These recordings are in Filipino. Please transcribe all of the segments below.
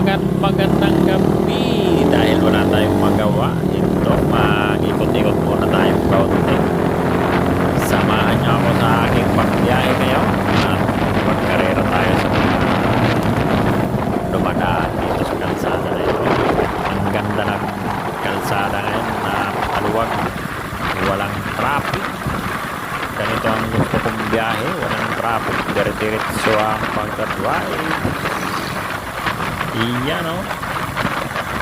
Magandang magandang gabi dahil wala tayong magawa. Ito, mag-ikot-ikot muna tayo kaunti. Samahan niyo ako sa aking pagbiyahe ngayon at magkarera tayo sa mga dumadaan dito sa kalsada na ito. Ang ganda ng kalsada ngayon na paluwag, walang traffic. Ganito ang gusto kong biyahe, walang traffic. Dere-diretso ang pagdadrive. Iyan o.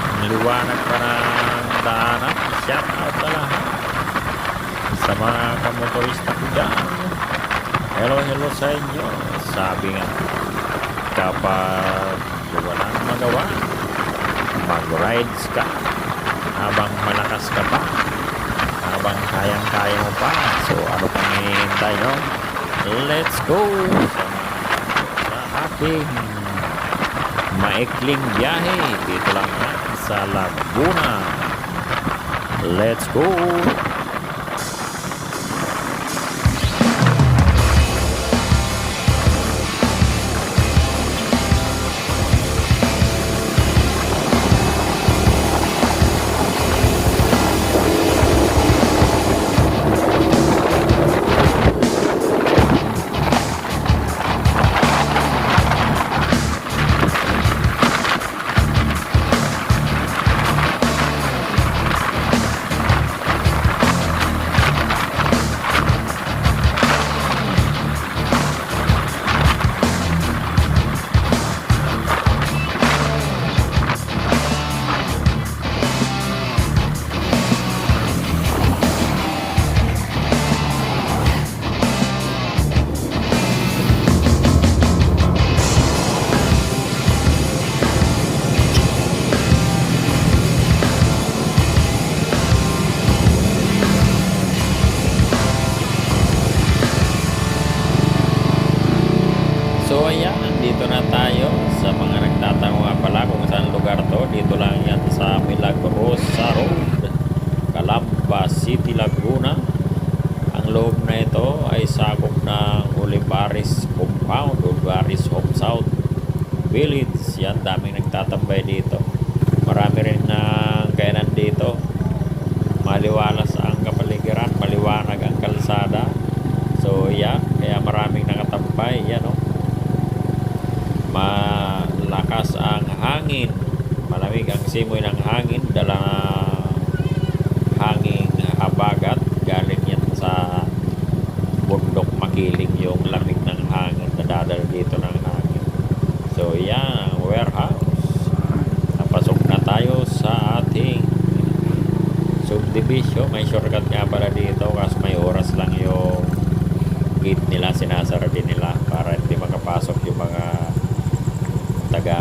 Ang liwanag pa ng daanan. Shout out na lahat. Sa mga kamotorista ko dyan. Hello, hello sa inyo. Sabi nga, kapag walang magawa, mag-rides ka habang malakas ka pa habang kayang-kaya mo pa so ano pang hinihintay nyo let's go sa, ating maikling biyahe. Dito lang na sa Laguna. Let's go na tayo sa mga nagtatanong pala kung saan lugar to. Dito lang yan sa Milagrosa Road, Calamba City, Laguna. Ang loob na ito ay sakop ng Olivares Compound, Olivares Home South Village. Yan, daming nagtatambay dito. Marami rin na kainan dito. Maliwalas ang kapaligiran, maliwanag ang kalsada. So yan, kaya maraming nakatambay. Yan o. malakas ang hangin. Malamig ang simoy ng hangin dala hanging habagat galing yan sa bundok makiling yung lamig ng hangin na dadala dito ng hangin. So yan ang warehouse. Napasok na tayo sa ating subdivision. May shortcut nga pala dito kasi may oras lang yung gate nila sinasara din nila para hindi makapasok yung mga taga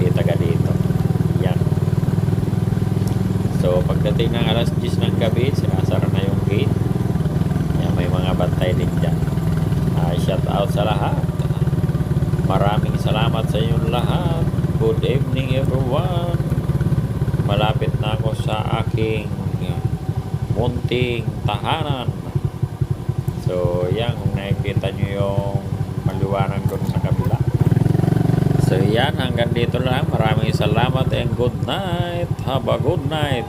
hindi taga dito yan so pagdating ng alas 10 ng gabi sinasara na yung gate. Yan, may mga bantay din dyan. Uh, shout out sa lahat. Maraming salamat sa inyong lahat. Good evening everyone. Malapit na ako sa aking munting tahanan. So yan kung nakikita nyo yung maliwanag doon sa kabila. So yan, hanggang dito lang. Maraming salamat and good night. Have a good night.